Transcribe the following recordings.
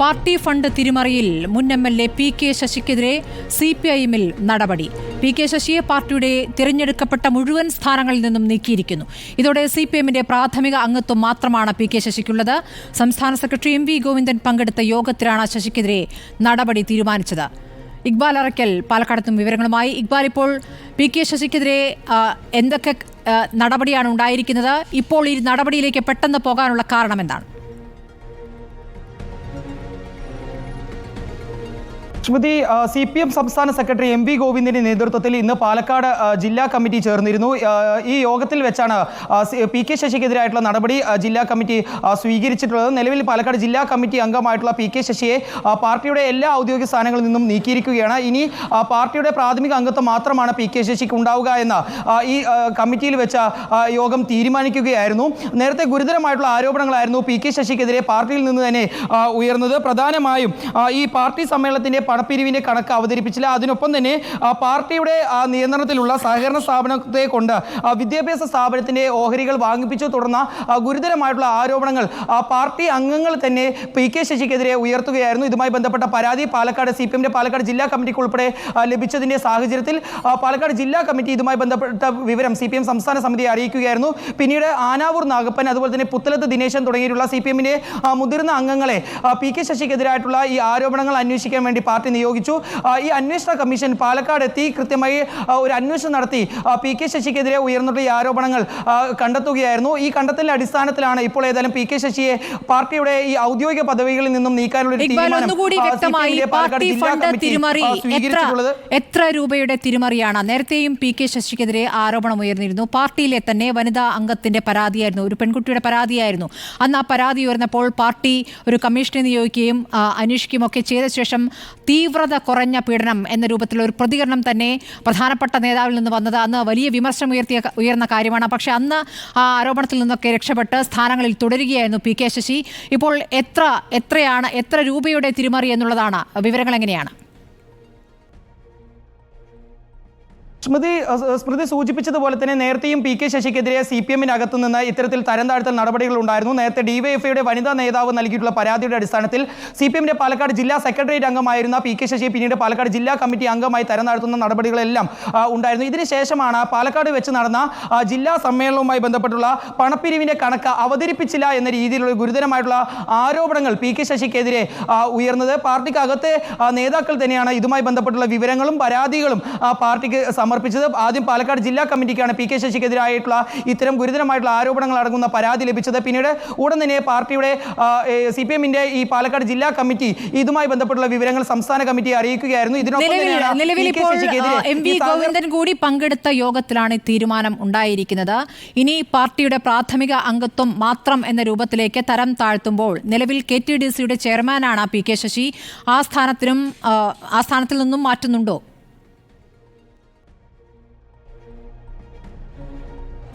Party fund തിരിമറിയിൽ മുൻ M L A P K ശശിക്കെതിരെ C P ഐഎമ്മിൽ നടപടി. പി കെ ശശിയെ പാർട്ടിയുടെ തിരഞ്ഞെടുക്കപ്പെട്ട മുഴുവൻ സ്ഥാനങ്ങളിൽ നിന്നും നീക്കിയിരിക്കുന്നു. ഇതോടെ സി പി എമ്മിന്റെ പ്രാഥമിക അംഗത്വം മാത്രമാണ് പി കെ ശശിക്കുള്ളത്. സംസ്ഥാന സെക്രട്ടറി എം വി ഗോവിന്ദൻ പങ്കെടുത്ത യോഗത്തിലാണ് ശശിക്കെതിരെ നടപടി തീരുമാനിച്ചത്. ഇക്ബാൽ അറയ്ക്കൽ പാലക്കാടത്തും വിവരങ്ങളുമായി. ഇക്ബാൽ ഇപ്പോൾ പി കെ ശശിക്കെതിരെ എന്തൊക്കെ നടപടിയാണ് ഉണ്ടായിരിക്കുന്നത്? ഇപ്പോൾ ഈ നടപടിയിലേക്ക് പെട്ടെന്ന് പോകാനുള്ള കാരണം എന്താണ് ശ്രുതി സി പി എം സംസ്ഥാന സെക്രട്ടറി എം വി ഗോവിന്ദിന്റെ നേതൃത്വത്തിൽ ഇന്ന് പാലക്കാട് ജില്ലാ കമ്മിറ്റി ചേർന്നിരുന്നു. ഈ യോഗത്തിൽ വെച്ചാണ് പി കെ ശശിക്കെതിരായിട്ടുള്ള നടപടി ജില്ലാ കമ്മിറ്റി സ്വീകരിച്ചിട്ടുള്ളത്. നിലവിൽ പാലക്കാട് ജില്ലാ കമ്മിറ്റി അംഗമായിട്ടുള്ള പി കെ ശശിയെ പാർട്ടിയുടെ എല്ലാ ഔദ്യോഗിക സ്ഥാനങ്ങളിൽ നിന്നും നീക്കിയിരിക്കുകയാണ്. ഇനി പാർട്ടിയുടെ പ്രാഥമിക അംഗത്വം മാത്രമാണ് പി കെ ശശിക്ക് ഉണ്ടാവുക എന്ന ഈ കമ്മിറ്റിയിൽ വെച്ച യോഗം തീരുമാനിക്കുകയായിരുന്നു. നേരത്തെ ഗുരുതരമായിട്ടുള്ള ആരോപണങ്ങളായിരുന്നു പി കെ ശശിക്കെതിരെ പാർട്ടിയിൽ നിന്ന് തന്നെ ഉയർന്നത്. പ്രധാനമായും ഈ പാർട്ടി സമ്മേളനത്തിന്റെ പണപ്പിരിവിന്റെ കണക്ക് അവതരിപ്പിച്ചില്ല. അതിനൊപ്പം തന്നെ പാർട്ടിയുടെ നിയന്ത്രണത്തിലുള്ള സഹകരണ സ്ഥാപനത്തെ കൊണ്ട് വിദ്യാഭ്യാസ സ്ഥാപനത്തിന്റെ ഓഹരികൾ വാങ്ങിപ്പിച്ചു. തുടർന്ന ഗുരുതരമായിട്ടുള്ള ആരോപണങ്ങൾ പാർട്ടി അംഗങ്ങൾ തന്നെ പി കെ ശശിക്കെതിരെ ഉയർത്തുകയായിരുന്നു. ഇതുമായി ബന്ധപ്പെട്ട പരാതി പാലക്കാട് സി പി എമ്മിന്റെ പാലക്കാട് ജില്ലാ കമ്മിറ്റിക്ക് ഉൾപ്പെടെ ലഭിച്ചതിന്റെ സാഹചര്യത്തിൽ പാലക്കാട് ജില്ലാ കമ്മിറ്റി ഇതുമായി ബന്ധപ്പെട്ട വിവരം സി പി എം സംസ്ഥാന സമിതിയെ അറിയിക്കുകയായിരുന്നു. പിന്നീട് ആനാവൂർ നാഗപ്പൻ അതുപോലെ തന്നെ പുത്തലത്ത് ദിനേശൻ തുടങ്ങിയിട്ടുള്ള സി പി എമ്മിന്റെ മുതിർന്ന അംഗങ്ങളെ പി കെ ശശിക്കെതിരായിട്ടുള്ള ഈ ആരോപണങ്ങൾ അന്വേഷിക്കാൻ വേണ്ടി പാർട്ടി നിയോഗിച്ചു. ഈ അന്വേഷണ കമ്മീഷൻ പാലക്കാട് എത്തി കൃത്യമായി ഒരു അന്വേഷണം നടത്തി. പി കെ ശശിക്കെതിരെ ഉയർന്നിട്ടുള്ള ഈ ആരോപണങ്ങൾ കണ്ടെത്തുകയായിരുന്നു. ഈ കണ്ടെത്തലിന്റെ അടിസ്ഥാനത്തിലാണ് ഇപ്പോൾ ഏതായാലും പി കെ ശശിയെ പാർട്ടിയുടെ ഈ ഔദ്യോഗിക പദവികളിൽ നിന്നും നീക്കാനുള്ള പാർട്ടി എത്ര രൂപയുടെ തിരിമറിയാണ്? നേരത്തെയും പി കെ ശശിക്കെതിരെ ആരോപണം ഉയർന്നിരുന്നു. പാർട്ടിയിലെ തന്നെ വനിതാ അംഗത്തിന്റെ പരാതിയായിരുന്നു. ഒരു പെൺകുട്ടിയുടെ പരാതിയായിരുന്നു. അന്ന് ആ പരാതി ഉയർന്നപ്പോൾ പാർട്ടി ഒരു കമ്മീഷനെ നിയോഗിക്കുകയും അന്വേഷിക്കുകയും ഒക്കെ ചെയ്ത ശേഷം തീവ്രത കുറഞ്ഞ പീഡനം എന്ന രൂപത്തിലുള്ള ഒരു പ്രതികരണം തന്നെ പ്രധാനപ്പെട്ട നേതാവിൽ നിന്ന് വന്നത് അന്ന് വലിയ വിമർശനം ഉയർത്തിയ ഉയർന്ന കാര്യമാണ്. പക്ഷേ അന്ന് ആ ആരോപണത്തിൽ നിന്നൊക്കെ രക്ഷപ്പെട്ട് സ്ഥാനങ്ങളിൽ തുടരുകയായിരുന്നു പി കെ ശശി. ഇപ്പോൾ എത്ര എത്രയാണ് എത്ര രൂപയുടെ തിരിമറി എന്നുള്ളതാണ് വിവരങ്ങൾ എങ്ങനെയാണ്? സ്മൃതി സ്മൃതി സൂചിപ്പിച്ചതുപോലെ തന്നെ നേരത്തെയും പി കെ ശശിക്കെതിരെ സി പി എമ്മിനകത്തു നിന്ന് ഇത്തരത്തിൽ തരം താഴ്ത്തൽ നടപടികൾ ഉണ്ടായിരുന്നു. നേരത്തെ ഡിവൈഎഫ്ഐയുടെ വനിതാ നേതാവ് നൽകിയിട്ടുള്ള പരാതിയുടെ അടിസ്ഥാനത്തിൽ സി പി എമ്മിന്റെ പാലക്കാട് ജില്ലാ സെക്രട്ടേറിയറ്റ് അംഗമായിരുന്ന പി കെ ശശി പിന്നീട് പാലക്കാട് ജില്ലാ കമ്മിറ്റി അംഗമായി തരം താഴ്ത്തുന്ന നടപടികളെല്ലാം ഉണ്ടായിരുന്നു. ഇതിനുശേഷമാണ് പാലക്കാട് വെച്ച് നടന്ന ജില്ലാ സമ്മേളനവുമായി ബന്ധപ്പെട്ടുള്ള പണപ്പിരിവിന്റെ കണക്ക് അവതരിപ്പിച്ചില്ല എന്ന രീതിയിലുള്ള ഗുരുതരമായിട്ടുള്ള ആരോപണങ്ങൾ പി കെ ശശിക്കെതിരെ ഉയർന്നത്. പാർട്ടിക്കകത്തെ നേതാക്കൾ തന്നെയാണ് ഇതുമായി ബന്ധപ്പെട്ടുള്ള വിവരങ്ങളും പരാതികളും പാർട്ടിക്ക് സമർപ്പിച്ചത് ആദ്യം പാലക്കാട് ജില്ലാ കമ്മിറ്റിക്കാണ് പി കെ ശശിക്കെതിരായിട്ടുള്ള ഇത്തരം ഗുരുതരമായിട്ടുള്ള ആരോപണങ്ങൾ അടങ്ങുന്ന പരാതി ലഭിച്ചത്. പിന്നീട് ഉടൻ തന്നെ പാർട്ടിയുടെ സി പി എമ്മിന്റെ ഈ പാലക്കാട് ജില്ലാ കമ്മിറ്റി ഇതുമായി ബന്ധപ്പെട്ടുള്ള വിവരങ്ങൾ സംസ്ഥാന കമ്മിറ്റിയെ അറിയിക്കുകയായിരുന്നു. ഇതിനൊപ്പം ഗോവിന്ദൻ കൂടി പങ്കെടുത്ത യോഗത്തിലാണ് ഈ തീരുമാനം ഉണ്ടായിരിക്കുന്നത്. ഇനി പാർട്ടിയുടെ പ്രാഥമിക അംഗത്വം മാത്രം എന്ന രൂപത്തിലേക്ക് തരം താഴ്ത്തുമ്പോൾ നിലവിൽ കെ ടി ഡി സിയുടെ ചെയർമാനാണ് പി കെ ശശി. ആ സ്ഥാനത്തിനും ആ സ്ഥാനത്തിൽ നിന്നും മാറ്റുന്നുണ്ടോ?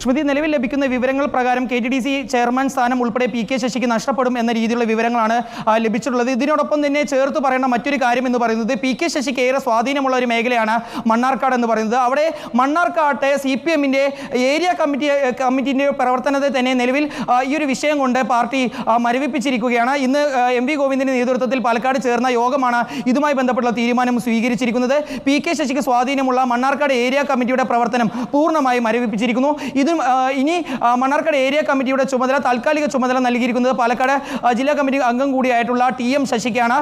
സ്മൃതി നിലവിൽ ലഭിക്കുന്ന വിവരങ്ങൾ പ്രകാരം K T D C chairman സ്ഥാനം ഉൾപ്പെടെ പി കെ ശശിക്ക് നഷ്ടപ്പെടും എന്ന രീതിയിലുള്ള വിവരങ്ങളാണ് ലഭിച്ചിട്ടുള്ളത്. ഇതിനോടൊപ്പം തന്നെ ചേർത്ത് പറയേണ്ട മറ്റൊരു കാര്യം എന്ന് പറയുന്നത് പി കെ ശശിക്ക് ഏറെ സ്വാധീനമുള്ള ഒരു മേഖലയാണ് മണ്ണാർക്കാട് എന്ന് പറയുന്നത്. അവിടെ മണ്ണാർക്കാട്ടെ സി പി എമ്മിന്റെ ഏരിയ കമ്മിറ്റി കമ്മിറ്റിന്റെ പ്രവർത്തനത്തെ തന്നെ നിലവിൽ ഈ ഒരു വിഷയം കൊണ്ട് പാർട്ടി മരവിപ്പിച്ചിരിക്കുകയാണ്. ഇന്ന് എം വി ഗോവിന്ദിന്റെ നേതൃത്വത്തിൽ പാലക്കാട് ചേർന്ന യോഗമാണ് ഇതുമായി ബന്ധപ്പെട്ടുള്ള തീരുമാനം സ്വീകരിച്ചിരിക്കുന്നത്. പി കെ ശശിക്ക് സ്വാധീനമുള്ള മണ്ണാർക്കാട് ഏരിയ കമ്മിറ്റിയുടെ പ്രവർത്തനം പൂർണമായി മരവിപ്പിച്ചിരിക്കുന്നു. ഇതും ആ, ഇനി മണ്ണാർക്കാട് ഏരിയ കമ്മിറ്റിയുടെ ചുമതല താൽക്കാലിക ചുമതല നൽകിയിരിക്കുന്നത് പാലക്കാട് ജില്ലാ കമ്മിറ്റി അംഗം കൂടിയായിട്ടുള്ള ടി എം ശശിക്കാണ്.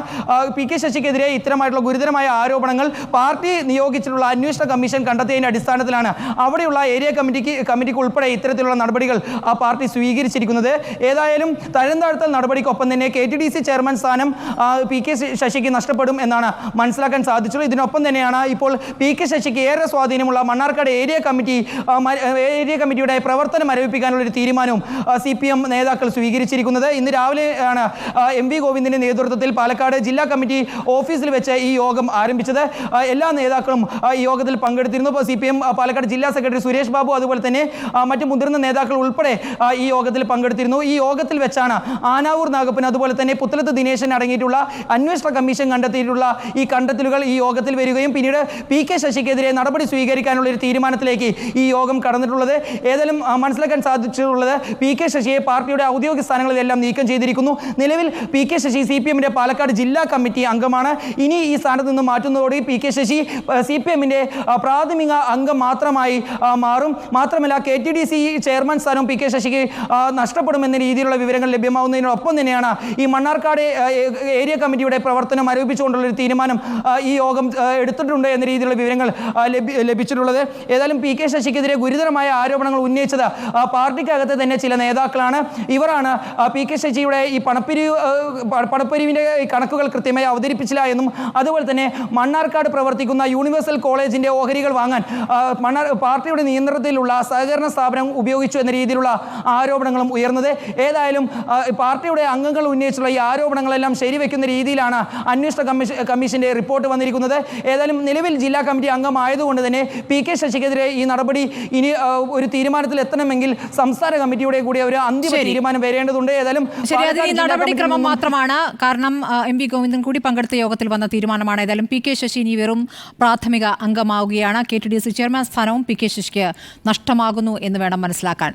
പി കെ ശശിക്കെതിരെ ഇത്തരമായിട്ടുള്ള ഗുരുതരമായ ആരോപണങ്ങൾ പാർട്ടി നിയോഗിച്ചിട്ടുള്ള അന്വേഷണ കമ്മീഷൻ കണ്ടെത്തിയതിന്റെ അടിസ്ഥാനത്തിലാണ് അവിടെയുള്ള ഏരിയ കമ്മിറ്റിക്ക് കമ്മിറ്റിക്ക് ഉൾപ്പെടെ ഇത്തരത്തിലുള്ള നടപടികൾ ആ പാർട്ടി സ്വീകരിച്ചിരിക്കുന്നത്. ഏതായാലും തരം താഴ്ത്തൽ നടപടിക്കൊപ്പം തന്നെ K T D C chairman സ്ഥാനം പി കെ ശശിക്ക് നഷ്ടപ്പെടും എന്നാണ് മനസ്സിലാക്കാൻ സാധിച്ചത് ഇതിനൊപ്പം തന്നെയാണ് ഇപ്പോൾ പി കെ ശശിക്ക് ഏറെ സ്വാധീനമുള്ള Mannarkkad area committee area committee കമ്മിറ്റിയുടെ പ്രവർത്തനം മരവിപ്പിക്കാനുള്ള ഒരു തീരുമാനവും സി പി എം നേതാക്കൾ സ്വീകരിച്ചിരിക്കുന്നത്. ഇന്ന് രാവിലെ ആണ് എം വി ഗോവിന്ദന്റെ നേതൃത്വത്തിൽ പാലക്കാട് ജില്ലാ കമ്മിറ്റി ഓഫീസിൽ വെച്ച് ഈ യോഗം ആരംഭിച്ചത്. എല്ലാ നേതാക്കളും ഈ യോഗത്തിൽ പങ്കെടുത്തിരുന്നു. ഇപ്പോൾ സി പി എം പാലക്കാട് ജില്ലാ സെക്രട്ടറി സുരേഷ് ബാബു അതുപോലെ തന്നെ മറ്റ് മുതിർന്ന നേതാക്കൾ ഉൾപ്പെടെ ഈ യോഗത്തിൽ പങ്കെടുത്തിരുന്നു. ഈ യോഗത്തിൽ വെച്ചാണ് ആനാവൂർ നാഗപ്പൻ അതുപോലെ തന്നെ പുത്തലത്ത് ദിനേശൻ അടങ്ങിയിട്ടുള്ള അന്വേഷണ കമ്മീഷൻ കണ്ടെത്തിയിട്ടുള്ള ഈ കണ്ടെത്തലുകൾ ഈ യോഗത്തിൽ വരികയും പിന്നീട് പി കെ ശശിക്കെതിരെ നടപടി സ്വീകരിക്കാനുള്ള ഒരു തീരുമാനത്തിലേക്ക് ഈ യോഗം കടന്നിട്ടുള്ളത്. ഏതായാലും മനസ്സിലാക്കാൻ സാധിച്ചിട്ടുള്ളത് പി കെ ശശിയെ പാർട്ടിയുടെ ഔദ്യോഗിക സ്ഥാനങ്ങളിലെല്ലാം നീക്കം ചെയ്തിരിക്കുന്നു. നിലവിൽ P K Sasi C P എമ്മിന്റെ പാലക്കാട് ജില്ലാ കമ്മിറ്റി അംഗമാണ്. ഇനി ഈ സ്ഥാനത്ത് നിന്ന് മാറ്റുന്നതോടെ P K Sasi C P എമ്മിന്റെ പ്രാഥമിക അംഗം മാത്രമായി മാറും. മാത്രമല്ല K T D C chairman സ്ഥാനവും പി കെ ശശിക്ക് നഷ്ടപ്പെടുമെന്ന രീതിയിലുള്ള വിവരങ്ങൾ ലഭ്യമാവുന്നതിനോടൊപ്പം തന്നെയാണ് ഈ മണ്ണാർക്കാട് ഏരിയ കമ്മിറ്റിയുടെ പ്രവർത്തനം ആരോപിച്ചുകൊണ്ടുള്ള തീരുമാനം ഈ യോഗം എടുത്തിട്ടുണ്ട് എന്ന രീതിയിലുള്ള വിവരങ്ങൾ ലഭിച്ചിട്ടുള്ളത്. ഏതായാലും പി കെ ശശിക്കെതിരെ ഗുരുതരമായ ആരോപണങ്ങൾ ഉന്നയിച്ചത്. ആ, പാർട്ടിക്കകത്ത് തന്നെ ചില നേതാക്കളാണ്. ഇവരാണ് പി കെ ശശിയുടെ ഈ പണപ്പിരിവ് പണപ്പിരിവിന്റെ കണക്കുകൾ കൃത്യമായി അവതരിപ്പിച്ചില്ല എന്നും അതുപോലെ തന്നെ മണ്ണാർക്കാട് പ്രവർത്തിക്കുന്ന യൂണിവേഴ്സൽ കോളേജിന്റെ ഓഹരികൾ വാങ്ങാൻ മണ്ണാർ പാർട്ടിയുടെ നിയന്ത്രണത്തിലുള്ള സഹകരണ സ്ഥാപനം ഉപയോഗിച്ചു എന്ന രീതിയിലുള്ള ആരോപണങ്ങളും ഉയർന്നത്. ഏതായാലും പാർട്ടിയുടെ അംഗങ്ങൾ ഉന്നയിച്ചുള്ള ഈ ആരോപണങ്ങളെല്ലാം ശരിവെക്കുന്ന രീതിയിലാണ് അന്വേഷണ കമ്മീഷൻ കമ്മീഷന്റെ റിപ്പോർട്ട് വന്നിരിക്കുന്നത്. ഏതായാലും നിലവിൽ ജില്ലാ കമ്മിറ്റി അംഗമായതുകൊണ്ട് തന്നെ പി കെ ശശിക്കെതിരെ ഈ നടപടി ഇനി ഒരു തീരുമാനത്തിൽ എത്തണമെങ്കിൽ സംസ്ഥാന കമ്മിറ്റിയുടെ കൂടി ഒരു അന്തിമ തീരുമാനം വരേണ്ടതുണ്ട്. ഏതായാലും നടപടിക്രമം മാത്രമാണ്. കാരണം എം വി ഗോവിന്ദൻ കൂടി പങ്കെടുത്ത യോഗത്തിൽ വന്ന തീരുമാനമാണ്. ഏതായാലും പി കെ ശശി ഇനി വെറും പ്രാഥമിക അംഗമാവുകയാണ്. K T D C chairman സ്ഥാനവും പി കെ ശശിക്ക് നഷ്ടമാകുന്നു എന്ന് വേണം മനസ്സിലാക്കാൻ.